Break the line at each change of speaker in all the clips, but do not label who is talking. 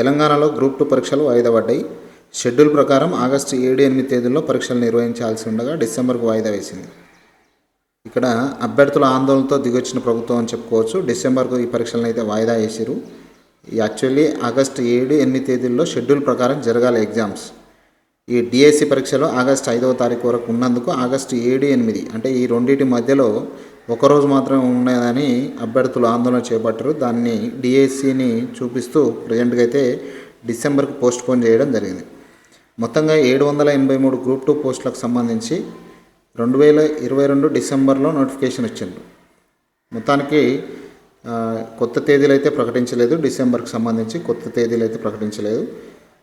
తెలంగాణలో group two పరీక్షలు వాయిదా పడ్డాయి. షెడ్యూల్ ప్రకారం ఆగస్టు ఏడు ఎనిమిది తేదీల్లో పరీక్షలు నిర్వహించాల్సి ఉండగా డిసెంబర్కు వాయిదా వేసింది. ఇక్కడ అభ్యర్థుల ఆందోళనతో దిగొచ్చిన ప్రభుత్వం అని చెప్పుకోవచ్చు. డిసెంబర్కు ఈ పరీక్షలను అయితే వాయిదా వేసారు యాక్చువల్లీ ఆగస్టు ఏడు ఎనిమిది తేదీల్లో షెడ్యూల్ ప్రకారం జరగాలి ఎగ్జామ్స్. ఈ డిఎస్సి పరీక్షలు ఆగస్టు ఐదవ తారీఖు వరకు ఉన్నందుకు ఆగస్టు ఏడు ఎనిమిది అంటే ఈ రెండింటి మధ్యలో ఒకరోజు మాత్రమే ఉన్నదని అభ్యర్థులు ఆందోళన చేపట్టారు. దాన్ని డిఎస్సిని చూపిస్తూ ప్రజెంట్గా అయితే డిసెంబర్కి పోస్ట్ పోన్ చేయడం జరిగింది. మొత్తంగా ఏడు వందల ఎనభై మూడు గ్రూప్ టూ పోస్టులకు సంబంధించి రెండు వేల ఇరవై రెండు డిసెంబర్లో నోటిఫికేషన్ ఇచ్చిండ్రు మొత్తానికి కొత్త తేదీలు అయితే ప్రకటించలేదు. డిసెంబర్కి సంబంధించి కొత్త తేదీలు అయితే ప్రకటించలేదు.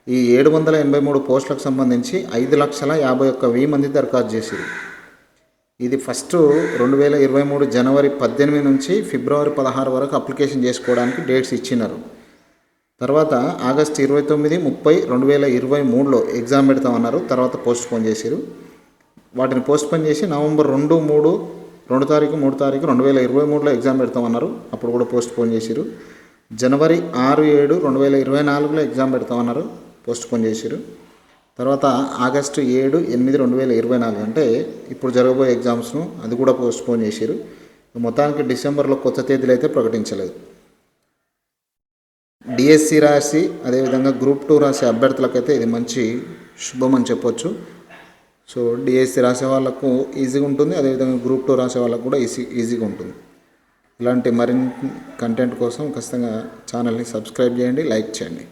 ఈ ఏడు వందల ఎనభై మూడు పోస్టులకు సంబంధించి ఐదు లక్షల యాభై ఒక్క వెయ్యి మంది దరఖాస్తు చేసింది ఇది ఫస్ట్ రెండు వేల ఇరవై మూడు జనవరి పద్దెనిమిది నుంచి ఫిబ్రవరి పదహారు వరకు అప్లికేషన్ చేసుకోవడానికి డేట్స్ ఇచ్చినారు. తర్వాత ఆగస్ట్ ఇరవై తొమ్మిది ముప్పై రెండు వేల ఇరవై మూడులో ఎగ్జామ్ పెడతామన్నారు. తర్వాత పోస్ట్ పోన్ చేశారు వాటిని పోస్ట్ పోన్ చేసి నవంబర్ రెండు మూడు రెండు తారీఖు మూడు తారీఖు రెండు వేల ఇరవై మూడులో ఎగ్జామ్ పెడతామన్నారు. అప్పుడు కూడా పోస్ట్ పోన్ చేశారు జనవరి ఆరు ఏడు రెండు వేల ఇరవై నాలుగులో ఎగ్జామ్ పెడతామన్నారు. పోస్ట్ పోన్ చేశారు తర్వాత ఆగస్టు ఏడు ఎనిమిది రెండు వేల ఇరవై నాలుగు అంటే ఇప్పుడు జరగబోయే ఎగ్జామ్స్ను అది కూడా పోస్ట్పోన్ చేశారు మొత్తానికి డిసెంబర్లో కొత్త తేదీలు అయితే ప్రకటించలేదు. డిఎస్సి రాసి అదేవిధంగా గ్రూప్ టూ రాసే అభ్యర్థులకైతే ఇది మంచి శుభం అని చెప్పొచ్చు. సో డిఎస్సి రాసే వాళ్ళకు ఈజీగా ఉంటుంది అదేవిధంగా గ్రూప్ టూ రాసే వాళ్ళకు కూడా ఈజీ ఈజీగా ఉంటుంది. ఇలాంటి మరిన్ని కంటెంట్ కోసం ఖచ్చితంగా ఛానల్ని సబ్స్క్రైబ్ చేయండి లైక్ చేయండి.